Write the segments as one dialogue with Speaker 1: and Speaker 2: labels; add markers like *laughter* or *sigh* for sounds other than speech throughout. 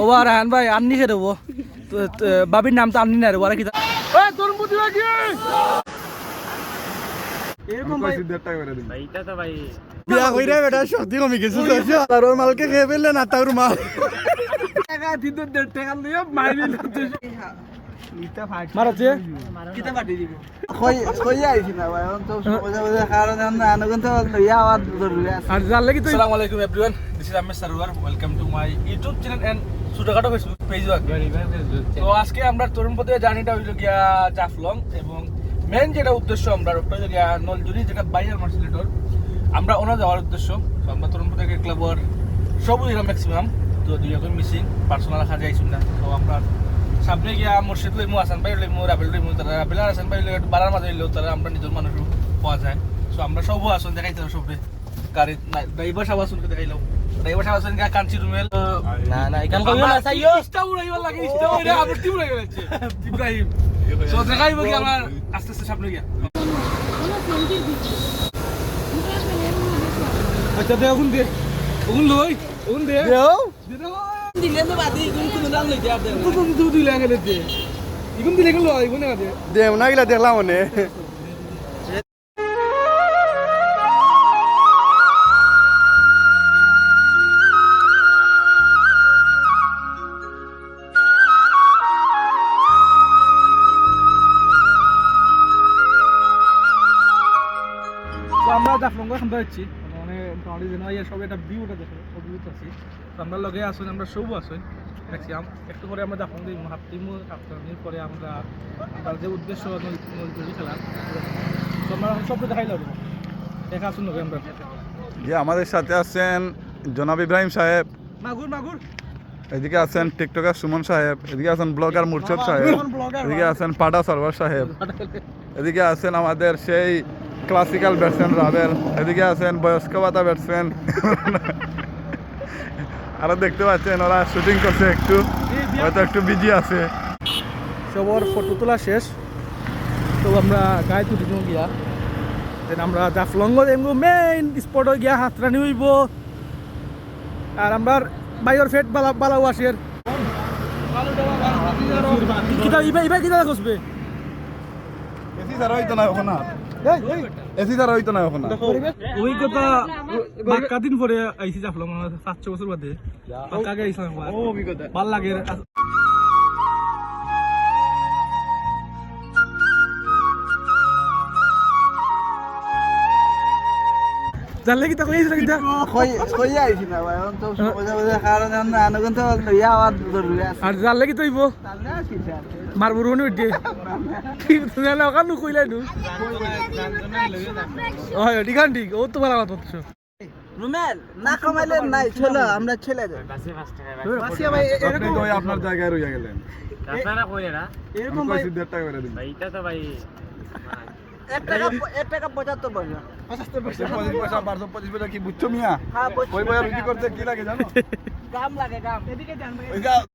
Speaker 1: ওবা রাহান ভাই আননি খেয়ে দেবো। বাবির নাম তো আননি না রে ওরা কি
Speaker 2: বিয়া কইরা বেটা শক্তি কমি গেছে আর ওর মালকে খেয়ে ফেললে না তার মাল
Speaker 1: টাকা দিত দেড় টাকা মারবি আজকে আমরা তরুণ পথে জার্নিটা হইল গিয়া জাফলং এবং মেন যেটা উদ্দেশ্য আমরা নলজুরি যেটা মার্সিলেটর। আমরা ওনা যাওয়ার উদ্দেশ্য। আমরা তরুণ পথে ক্লাবর সবই এরকম ম্যাক্সিমাম তো দুই এখন মিসিং পার্সোনাল রাখা যাইছিল না। তো আমরা সামনে গিয়া মুর্শিদ লইমু আসান বাই লইমু রাবেল লইমু তারা রাবেল আর আসান বাই লই বাড়ার মাঝে লইলেও তারা আমরা নিজের মানুষও পাওয়া যায়। সো আমরা সবও আসুন দেখাইতে সবরে। গাড়ি ড্রাইভার সাহেব আসুন দেখাইলাম। ড্রাইভার সাহেব আসুন গা কাঞ্চি রুমেল।
Speaker 2: না না
Speaker 1: গান কইও না সাইও ইস্টা উড়াইবার লাগে ইস্টা উড়াই আবার টিম উড়াই *laughs* গেছে ইব্রাহিম। সো দেখাইব কি আমার আস্তে আস্তে সামনে গিয়া। আচ্ছা দে ওগুন দে। ওগুন লই ওগুন দে।
Speaker 2: দেও।
Speaker 1: দে
Speaker 2: দেখলাম মনে
Speaker 1: আমরা জাফলঙ্গ এখন যাচ্ছি মানে মোটামুটি যেন সব একটা ভিউটা দেখে ভিউ আছি। আমরা লগে আসুন আমরা সব আসুন একটু পরে আমরা জাফলং দিই পরে আমরা আমরা যে উদ্দেশ্য নদী খেলা তো আমরা সবটা দেখাই লাগবো দেখা আসুন লগে আমরা।
Speaker 2: যে আমাদের সাথে আছেন জনাব ইব্রাহিম সাহেব।
Speaker 1: মাগুর মাগুর।
Speaker 2: এদিকে আছেন টিকটকার সুমন সাহেব এদিকে আছেন ব্লগার মুর্শদ সাহেব এদিকে আছেন পাটা সরওয়ার সাহেব এদিকে আছেন আমাদের সেই ক্লাসিক্যাল ব্যাটসম্যান রাবেল এদিকে আছেন বয়স্ক ভাতা ব্যাটসম্যান আরও দেখতে পাচ্ছেন ওরা শুটিং করছে একটু হয়তো একটু বিজি আছে
Speaker 1: সবর ফটো তোলা শেষ তো আমরা গায়ে তুলি গিয়া দেন আমরা এমগো মেইন স্পটে গিয়া হাতরানি হইব আর আমরা বাইর ফেট বালা বালাও আসের কিতা ইবা ইবা কিতা খুঁজবে
Speaker 2: এসি ছাড়া হইতো না ওখানে এসি ছাড়া হইতো না ওখানে
Speaker 1: অভিজ্ঞতা বাক্কা দিন পরে আইসি জাফলং সাতশো বছর বাদে। বাক্কা গেছিলাম ভালো লাগে জানলে কিতা কই আইছিল কিতা
Speaker 2: কই কই আইছি না ভাই অন তো বুঝা বুঝা কারণে না আনগন তো লইয়া আওয়াজ আছে
Speaker 1: আর জানলে কি
Speaker 2: কি স্যার
Speaker 1: মারবুর হনি উঠে ওখান নু কইলাই নু হয় ঠিক ঠিক ও তোমার আমার তথ্য
Speaker 2: রুমেল না কমাইলে নাই চলো আমরা ছেলে যাই।
Speaker 1: বাসিয়া ভাই
Speaker 2: আপনি তো ওই আপনার জায়গায় রইয়া গেলেন।
Speaker 3: আপনারা কইলে না
Speaker 1: এরকম ভাই
Speaker 2: দেড় টাকা করে দিন।
Speaker 3: ভাই এটা তো ভাই
Speaker 2: টাকা টাকা পয়সা। পঁচিশ পয়সা বারোশো পঁচিশ পয়সা কি বুঝছ মিয়া? হ্যাঁ ওই বইয়া রুটি করতে কি লাগে জানো? গাম লাগে গাম ওই গা-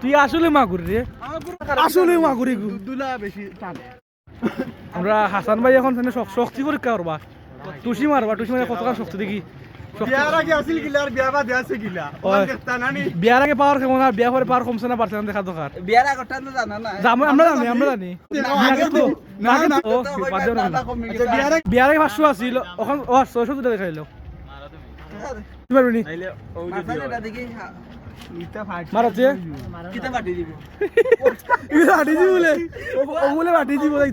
Speaker 1: তুই আসলে মাগুর রে। আসলে মাগুরি
Speaker 2: দুলা বেশি টানে।
Speaker 1: আমরা হাসান ভাই এখন শক- শক্তি পরীক্ষা করবা। টুসি মারবা টুসি মারে কতটা শক্তি দেখি।
Speaker 2: বিয়ার আগে
Speaker 1: পাওয়ার কেমন আর বিয়া পরে পাওয়ার কমছে না পারছে না দেখা দরকার
Speaker 2: বিয়ার আগটা জানা না
Speaker 1: আমরা জানি আমরা জানি।
Speaker 2: বিয়ার আগে
Speaker 1: পাঁচশো আছিল। এখন ও ছয়শো দুটা দেখাইলো কি পারবি মারাচ্ছে
Speaker 2: ফাটি দিব।
Speaker 1: বলে? ও- বলে কই বলে।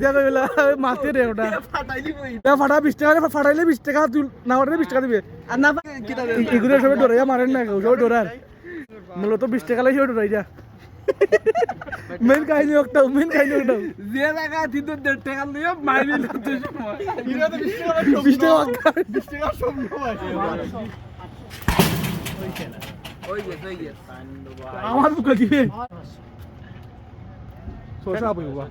Speaker 1: রে ওটা।
Speaker 2: ফাটাই দিব
Speaker 1: এ ফাটা বিশ টাকা ফাটাইলে বিশ টাকা তুই না বিশ টাকা দিবে।
Speaker 2: আর না
Speaker 1: এগুলো ডরে মারেন না কেউ সবাই ডরার। মূলত বিশ টাকা লাগে ডরাই যা। মেন কাহিনী একটা মেন কাহিনী একটা
Speaker 2: যে টাকা দিত দেড় টাকা লইয়া মাইরি লতে সময়। ইরা তো 20 টাকা
Speaker 1: বিশ টাকা।
Speaker 2: 20 সব নয়
Speaker 1: আমার বুকে দিবে সোসা পাই বাবা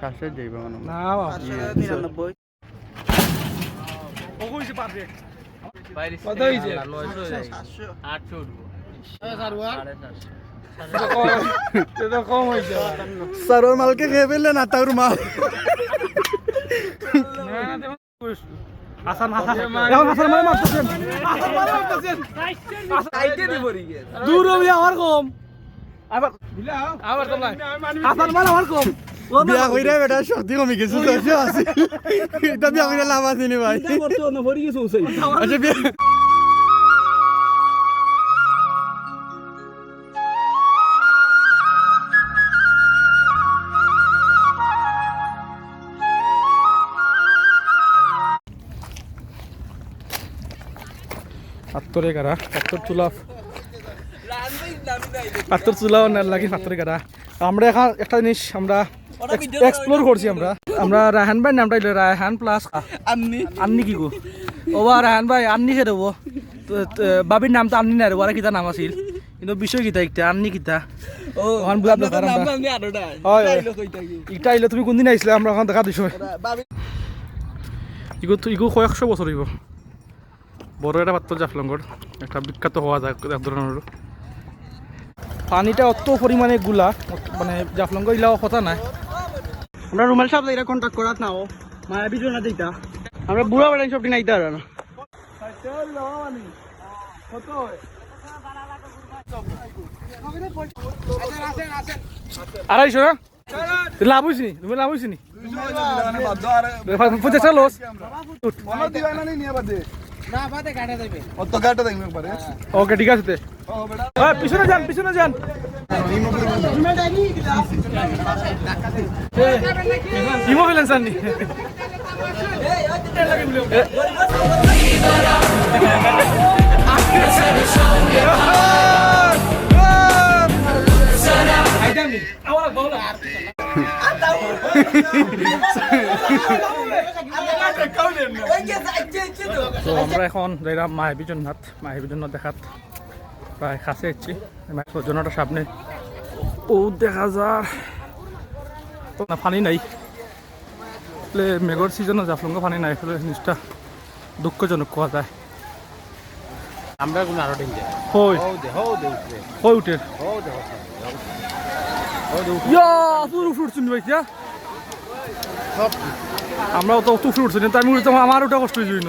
Speaker 2: শাসে যাইবা
Speaker 1: না বাবা
Speaker 2: 99
Speaker 1: ও কইছে পারবে কত হইছে?
Speaker 2: 700
Speaker 3: 800 উঠবো
Speaker 2: সারোর মালকে খেয়ে ফেললে না তার মাল
Speaker 1: না দেব হাসান। এখন হাসান মানে মারতেছেন। হাসান মানে মারতেছেন। দূর হবি আমার কম। আবার আবার তো হাসান মানে আমার কম।
Speaker 4: বিয়া কইরা বেটা কমে গেছে তো আছে এটা বিয়া কইরা লাভ আছে নি ভাই। আচ্ছা বিয়া
Speaker 1: পাত্তরে গাড়া পাত্তর চুলা পাত্তর চুলা ওনার লাগে পাত্তরে গাড়া। আমরা এখন একটা জিনিস আমরা এক্সপ্লোর করছি আমরা। আমরা রায়হান ভাই নামটা হইল রায়হান প্লাস আন্নি। আন্নি কি গো? ও বা রায়হান ভাই আন্নি খেয়ে দেবো। বাবির নাম তো আন্নি না রে ওরা কিতা নাম আছিল। কিন্তু বিষয় কিতা একটা আন্নি কিতা। ওখান হয়। ইটা আইলে তুমি কোনদিন আইছিলে আমরা ওখান দেখা দিছ ইগো ইগো কয়েকশো বছর হইব। বড় একটা পাত্র জাফলঙ্গর একটা বিখ্যাত হওয়া যায় এক ধরনের পানিটা অত পরিমাণে গুলা মানে জাফলঙ্গ ইলাও কথা নাই।
Speaker 4: আমরা রুমাল সাহেব এরা কন্টাক্ট করাত নাও মায়া বিজয় না দিতা। আমরা বুড়া বেড়াই সব দিন আইতা আর না
Speaker 1: আড়াইশো না লাভ হয়েছি তুমি লাভ হয়েছি নি লস
Speaker 2: পারে
Speaker 1: ওকে ঠিক আছে তে। হ্যাঁ, পিছনে যান পিছনে যান। ইমো ফেলেন স্যার নি। *laughs* তো আমরা এখন যাইলাম মায়াবী নাথ মায়াবী জন্য দেখাত প্রায় কাছে যাচ্ছি জনটার সামনে। ও দেখা তো না পানি নাই। আসলে মেঘর সিজনও জাফলঙ্গ পানি নাই। আসলে জিনিসটা দুঃখজনক কোয়া যায়।
Speaker 3: আমরা কোনো আরও যায়
Speaker 1: হই। হই উঠে। ইয়া পুরো ফুট শুনি ভাই ইয়া। আমরাও তো তো ফুট শুনি তাই উঠতে আমার ওটা কষ্ট হয়েছিল।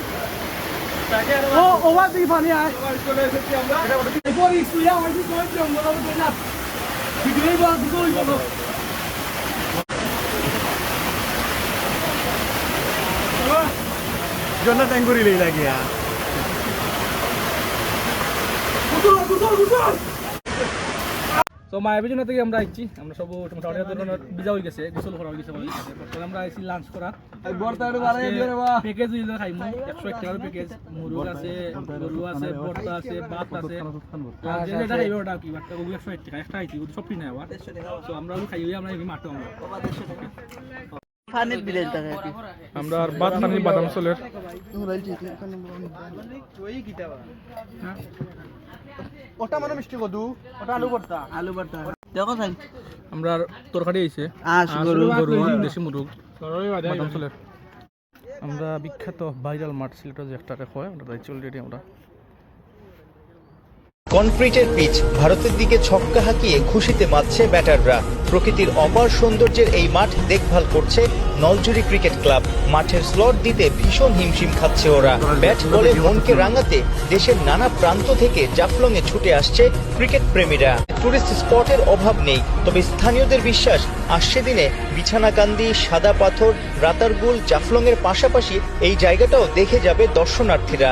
Speaker 1: ও ওভার দিকে পানি আয় এরপর স্কুলে আমার কি কোন জঙ্গল হবে না ভিডিওই বল দিকে ওই বলো
Speaker 4: জন্য ট্যাঙ্গুরি লই লাগিয়া
Speaker 1: তো মায়ের জন্য থেকে আমরা আইছি। আমরা সব মোটামুটি ধরনের বিজা হয়ে গেছে গোসল করা হয়ে গেছে তারপরে আমরা আইছি লাঞ্চ করা প্যাকেজ হইল খাইমু। একশো এক টাকার প্যাকেজ মুরগ আছে গরু আছে ভর্তা আছে ভাত আছে। আর যে যেটা খাইবে ওটা কি? একটা ওগুলো একশো এক টাকা একটা আইছি সব কিনে আবার। তো আমরা খাই আমরা মাঠে আমরা।
Speaker 4: কি।
Speaker 1: আমরা আর খানি বাদাম চলের।
Speaker 4: ওটা মানে মিষ্টি কদু। ওটা আলু ভর্তা। আলু ভর্তা। দেখো সাই
Speaker 1: আমরা আর তরকারি আইছে
Speaker 4: আস গরু।
Speaker 1: গরু দেশি মুরগ। বাদাম চলের। আমরা বিখ্যাত ভাইরাল মাঠ সিলেটের যে একটা হয় আমরা যাইছি অলরেডি আমরা।
Speaker 5: কনক্রিটের পিচ ভারতের দিকে ছক্কা হাঁকিয়ে খুশিতে মাতছে ব্যাটাররা। প্রকৃতির অপার সৌন্দর্যের এই মাঠ দেখভাল করছে নলজুরি ক্রিকেট ক্লাব মাঠের স্লট দিতে ভীষণ হিমশিম খাচ্ছে ওরা। ব্যাট বলে মনকে রাঙাতে দেশের নানা প্রান্ত থেকে জাফলংয়ে ছুটে আসছে ক্রিকেট প্রেমীরা। টুরিস্ট স্পটের অভাব নেই, তবে স্থানীয়দের বিশ্বাস আসছে দিনে বিছানাকান্দি, সাদা পাথর, রাতারগুল, জাফলংয়ের পাশাপাশি এই জায়গাটাও দেখে যাবে দর্শনার্থীরা।